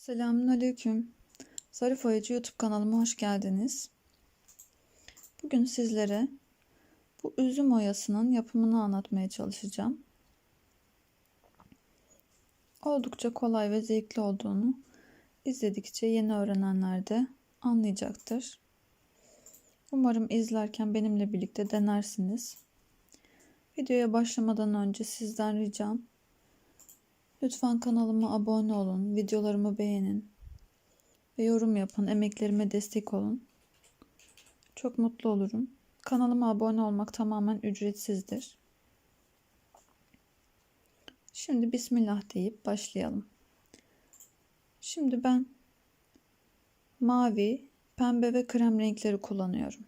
Selamünaleyküm. Zarif Oyacı YouTube kanalıma hoş geldiniz. Bugün sizlere bu üzüm oyasının yapımını anlatmaya çalışacağım. Oldukça kolay ve zevkli olduğunu izledikçe yeni öğrenenler de anlayacaktır. Umarım izlerken benimle birlikte denersiniz. Videoya başlamadan önce sizden ricam Lütfen kanalıma abone olun, videolarımı beğenin ve yorum yapın, emeklerime destek olun. Çok mutlu olurum. Kanalıma abone olmak tamamen ücretsizdir. Şimdi Bismillah deyip başlayalım. Şimdi ben mavi, pembe ve krem renkleri kullanıyorum.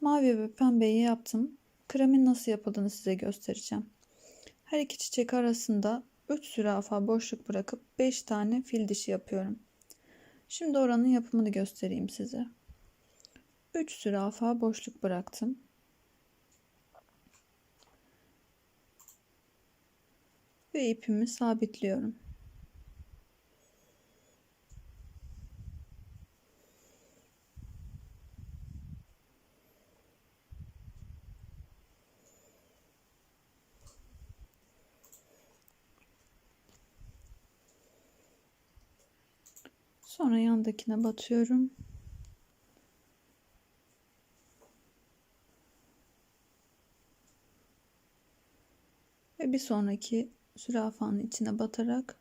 Mavi ve pembeyi yaptım. Kremin nasıl yapıldığını size göstereceğim. Her iki çiçek arasında 3 zürafa boşluk bırakıp 5 tane fil dişi yapıyorum. Şimdi oranın yapımını göstereyim size. 3 zürafa boşluk bıraktım. Ve ipimi sabitliyorum. Sonra yandakine batıyorum. Ve bir sonraki zürafanın içine batarak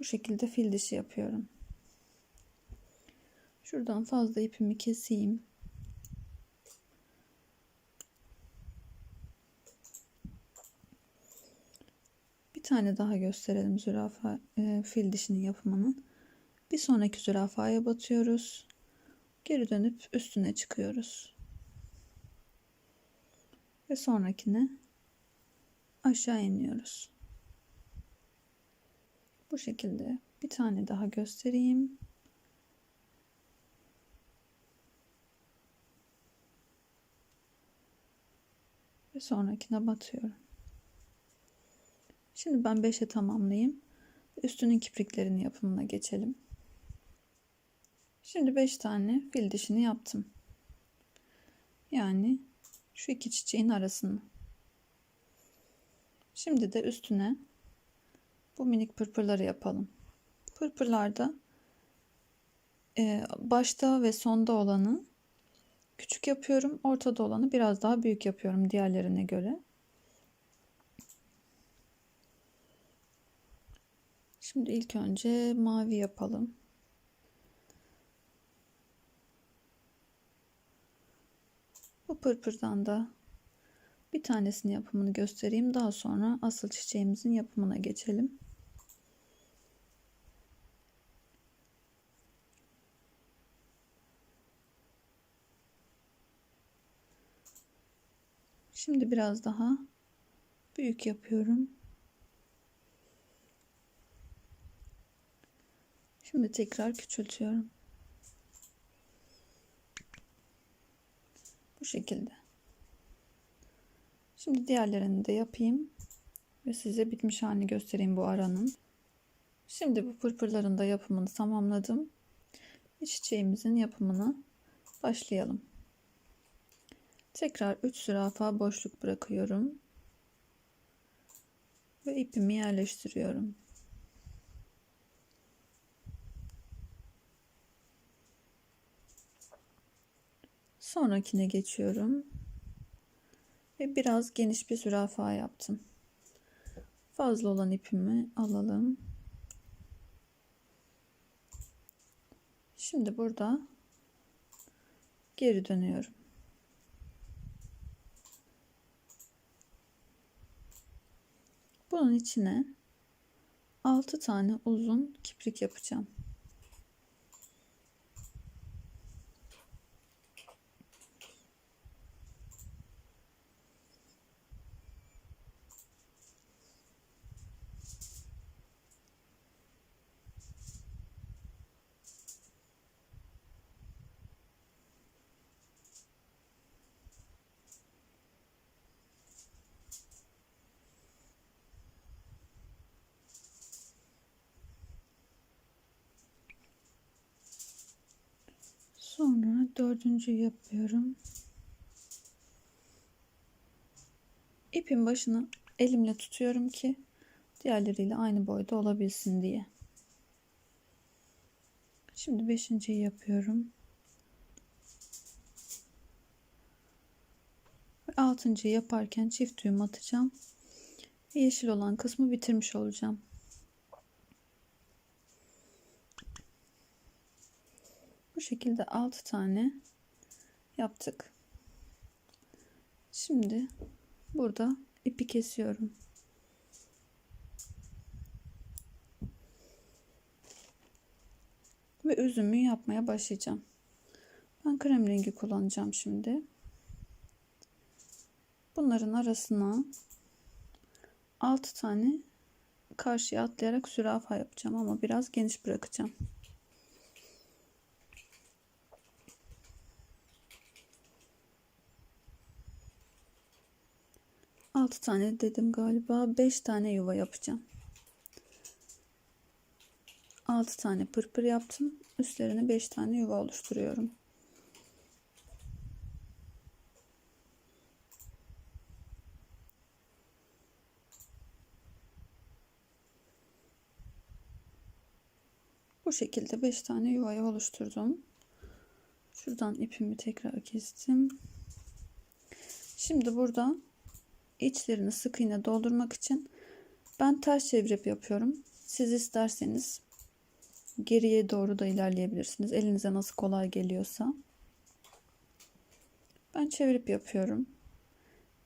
bu şekilde fil dişi yapıyorum. Şuradan fazla ipimi keseyim. Bir tane daha gösterelim zürafa e, fil dişinin yapımını. Bir sonraki zürafaya batıyoruz. Geri dönüp üstüne çıkıyoruz. Ve sonrakine aşağı iniyoruz. Bu şekilde bir tane daha göstereyim. Ve sonrakine batıyorum. Şimdi ben 5'e tamamlayayım. Üstünün kipriklerini yapımına geçelim. Şimdi 5 tane fil dişini yaptım. Yani şu iki çiçeğin arasını. Şimdi de üstüne bu minik pırpırları yapalım. Pırpırlarda e, başta ve sonda olanı küçük yapıyorum. Ortada olanı biraz daha büyük yapıyorum diğerlerine göre. Şimdi ilk önce mavi yapalım. Bu pırpırdan da bir tanesinin yapımını göstereyim. Daha sonra asıl çiçeğimizin yapımına geçelim. Şimdi biraz daha büyük yapıyorum. Şimdi tekrar küçültüyorum. Şekilde. Şimdi diğerlerini de yapayım ve size bitmiş halini göstereyim bu aranın. Şimdi bu pırpırların da yapımını tamamladım. Ve çiçeğimizin yapımına başlayalım. Tekrar 3 zürafa boşluk bırakıyorum. Ve ipimi yerleştiriyorum. Sonrakine geçiyorum. Ve biraz geniş bir zürafa yaptım. Fazla olan ipimi alalım. Şimdi burada geri dönüyorum. Bunun içine 6 tane uzun kiprik yapacağım. Dördüncüyü yapıyorum. İpin başını elimle tutuyorum ki diğerleriyle aynı boyda olabilsin diye. Şimdi beşinciyi yapıyorum. Ve altıncıyı yaparken çift düğüm atacağım. Yeşil olan kısmı bitirmiş olacağım. Şekilde 6 tane yaptık. Şimdi burada ipi kesiyorum. Ve üzümü yapmaya başlayacağım. Ben krem rengi kullanacağım şimdi. Bunların arasına 6 tane karşıya atlayarak zürafa yapacağım ama biraz geniş bırakacağım. 6 tane dedim galiba. 5 tane yuva yapacağım. 6 tane pırpır yaptım. Üstlerine 5 tane yuva oluşturuyorum. Bu şekilde 5 tane yuvayı oluşturdum. Şuradan ipimi tekrar kestim. Şimdi burada içlerini sık iğne doldurmak için ben ters çevirip yapıyorum. Siz isterseniz geriye doğru da ilerleyebilirsiniz. Elinize nasıl kolay geliyorsa. Ben çevirip yapıyorum.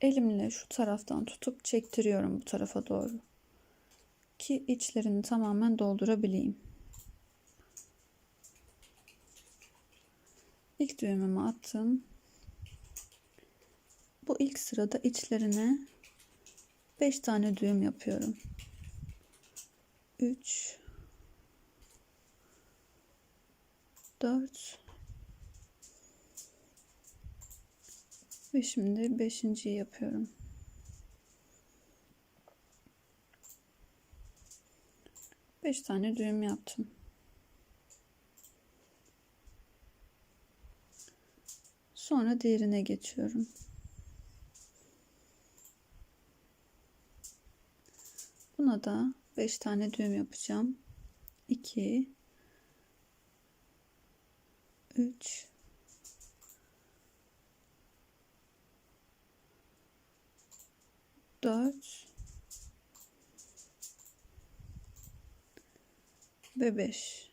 Elimle şu taraftan tutup çektiriyorum bu tarafa doğru. Ki içlerini tamamen doldurabileyim. İlk düğümümü attım. Bu ilk sırada içlerine 5 tane düğüm yapıyorum. 3 4 ve şimdi beşinciyi yapıyorum. Beş tane düğüm yaptım. Sonra diğerine geçiyorum. Buna da 5 tane düğüm yapacağım. 2 3 4 ve 5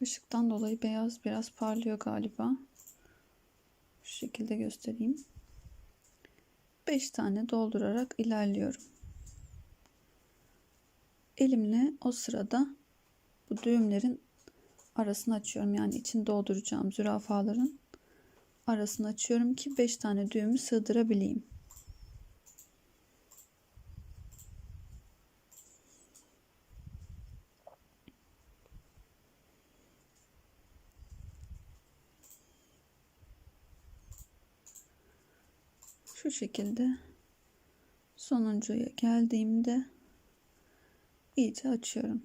Işıktan dolayı beyaz biraz parlıyor galiba. Şu şekilde göstereyim. 5 tane doldurarak ilerliyorum. Elimle o sırada bu düğümlerin arasını açıyorum. Yani içini dolduracağım zürafaların arasını açıyorum ki 5 tane düğümü sığdırabileyim. şu şekilde sonuncuya geldiğimde iyice açıyorum.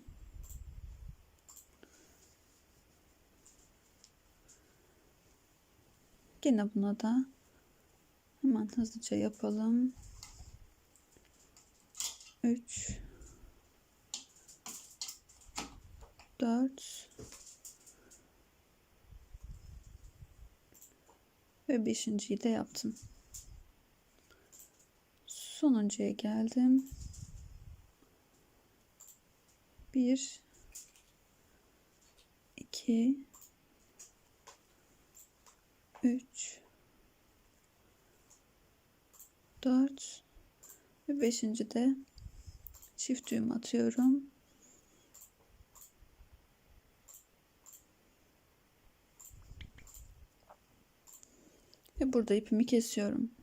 Yine buna da hemen hızlıca yapalım. 3 4 ve beşinciyi de yaptım sonuncuya geldim. Bir, iki, üç, dört ve beşinci de çift düğüm atıyorum. Ve burada ipimi kesiyorum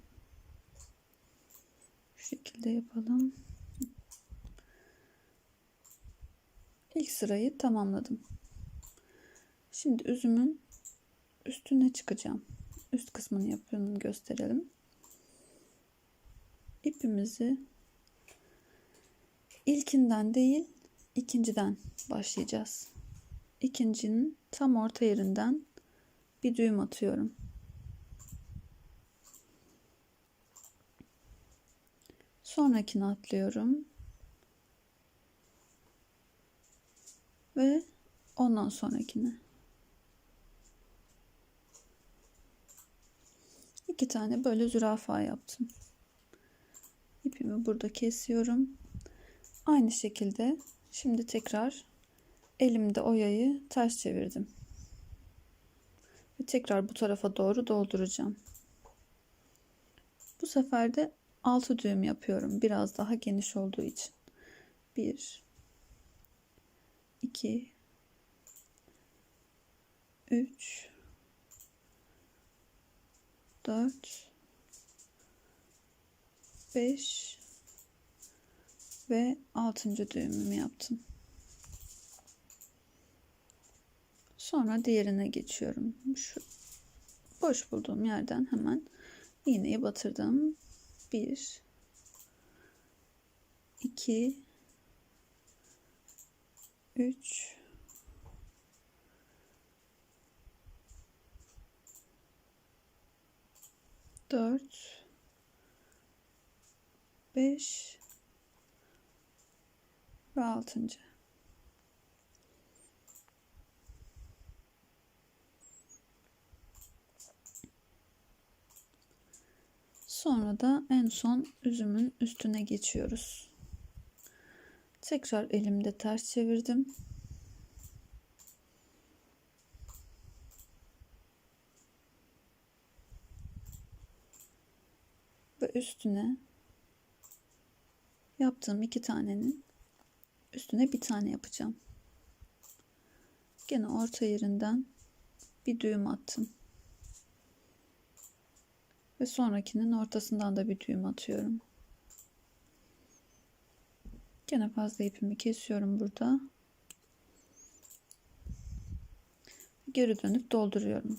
şekilde yapalım. İlk sırayı tamamladım. Şimdi üzümün üstüne çıkacağım. Üst kısmını yapıyorum gösterelim. İpimizi ilkinden değil ikinciden başlayacağız. İkincinin tam orta yerinden bir düğüm atıyorum. Sonrakini atlıyorum. Ve ondan sonrakini. İki tane böyle zürafa yaptım. İpimi burada kesiyorum. Aynı şekilde şimdi tekrar elimde oyayı ters çevirdim. Ve tekrar bu tarafa doğru dolduracağım. Bu sefer de 6 düğüm yapıyorum. Biraz daha geniş olduğu için. 1 2 3 4 5 ve 6. düğümümü yaptım. Sonra diğerine geçiyorum. Şu boş bulduğum yerden hemen iğneyi batırdım. 1 2 3 4 5 ve 6. Sonra da en son üzümün üstüne geçiyoruz. Tekrar elimde ters çevirdim. Ve üstüne yaptığım iki tanenin üstüne bir tane yapacağım. Gene orta yerinden bir düğüm attım. Ve sonrakinin ortasından da bir düğüm atıyorum. Gene fazla ipimi kesiyorum burada. Geri dönüp dolduruyorum.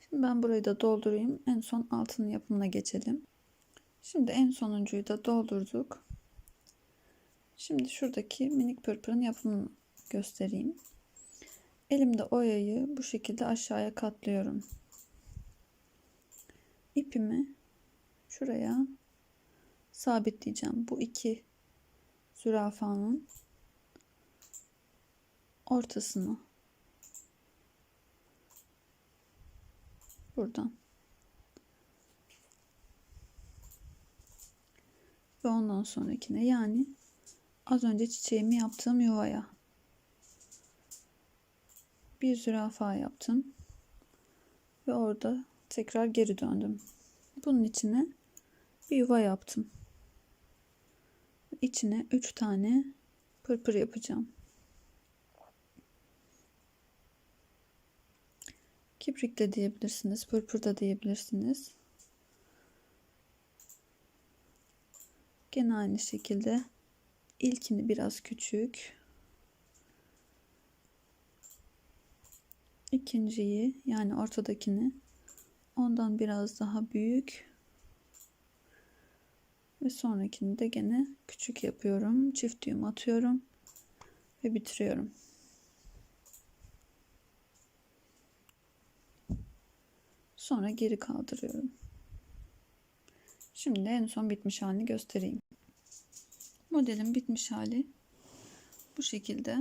Şimdi ben burayı da doldurayım. En son altının yapımına geçelim. Şimdi en sonuncuyu da doldurduk. Şimdi şuradaki minik pırpırın yapımını göstereyim. Elimde oyayı bu şekilde aşağıya katlıyorum. İpimi şuraya sabitleyeceğim. Bu iki zürafanın ortasını buradan ve ondan sonrakine yani az önce çiçeğimi yaptığım yuvaya bir zürafa yaptım ve orada tekrar geri döndüm. Bunun içine bir yuva yaptım. İçine 3 tane pırpır yapacağım. Kibrik de diyebilirsiniz, pırpır da diyebilirsiniz. Gene aynı şekilde ilkini biraz küçük, ikinciyi yani ortadakini ondan biraz daha büyük ve sonrakini de gene küçük yapıyorum. Çift düğüm atıyorum ve bitiriyorum. Sonra geri kaldırıyorum. Şimdi en son bitmiş halini göstereyim. Modelin bitmiş hali bu şekilde.